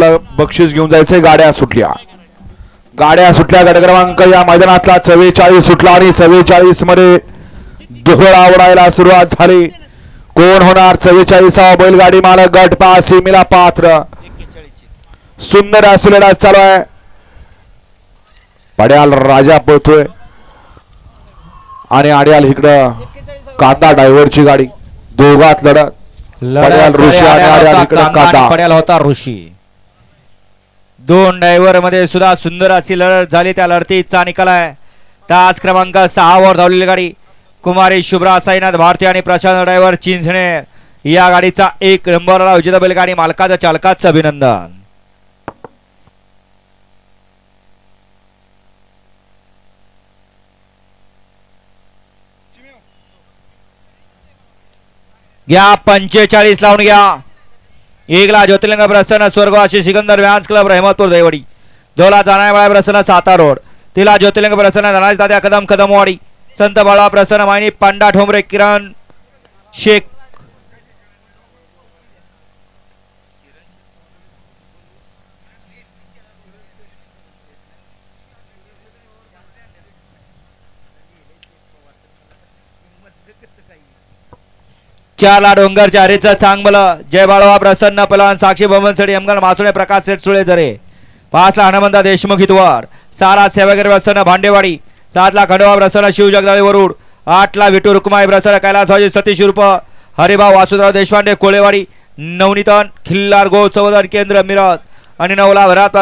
बक्षीस घेऊन जायचंय गाड्या सुटल्या. गाड्या सुटल्या गट क्रमांक या मैदानातला चव्वेचाळीस सुटला आणि चव्वेचाळीसमध्ये दोहरा सुरुवात झाली. कोण होणार चव्वेचाळीसावा बैलगाडी मालक गट? पास सीमेला पात्र. सुंदर लढत चालू आहे. पड्याल राजा पळतोय. आणि आड्याल इकडं कांदा ड्रायव्हरची गाडी. दोघात लढत. पड्याल ऋषी आणि आड्याल इकडं कांदा. पड्याल होता ऋषी. दोन ड्रायव्हरमध्ये सुद्धा सुंदर अशी लढत झाली त्या लढतीचा निकाल आहे. तास क्रमांक सहावर धावलेली गाडी. कुमारी शुभ्रा साईनाथ भारती आणि प्रशांत ड्रायव्हर चिंचणे या गाडीचा एक नंबरला विजेता बैलगाडी मालकाचं चालकाचं अभिनंदन. घ्या पंचेचाळीस लावून घ्या. एकला ज्योतिर्लिंग प्रसन्न स्वर्गवासी सिकंदर व्यान्स क्लब रहमतपूर दैवडी दोला जाणाया प्रसन्न साता रोड. तिला ज्योतिर्लिंग प्रसन्न धनाजी तात्या कदम कदमवाडी. संत बाळा प्रसन्न मायनी पांडा ठोंबरे किरण शेख. चारला डोंगर चारीचं चांगबल जय बाळवा प्रसन्न पलवान साक्षी बमनसडी अमगल मासुळे प्रकाश सेठ सुळे झरे पाचला हनुमंता देशमुख हितवाड सहाला सेवागिरी प्रसन्न भांडेवाडी. सातला खंडोबा प्रसन्न शिव जगदाळे वरुड. आठला विठू रुक्माई प्रसन्न कैलासवाजी सतीश उर्फ हरिभाऊ वासुदेव देशपांडे कोळेवाडी नवनीतन खिल्लार गो संवर्धन केंद्र मिरज. आणि नवला भरात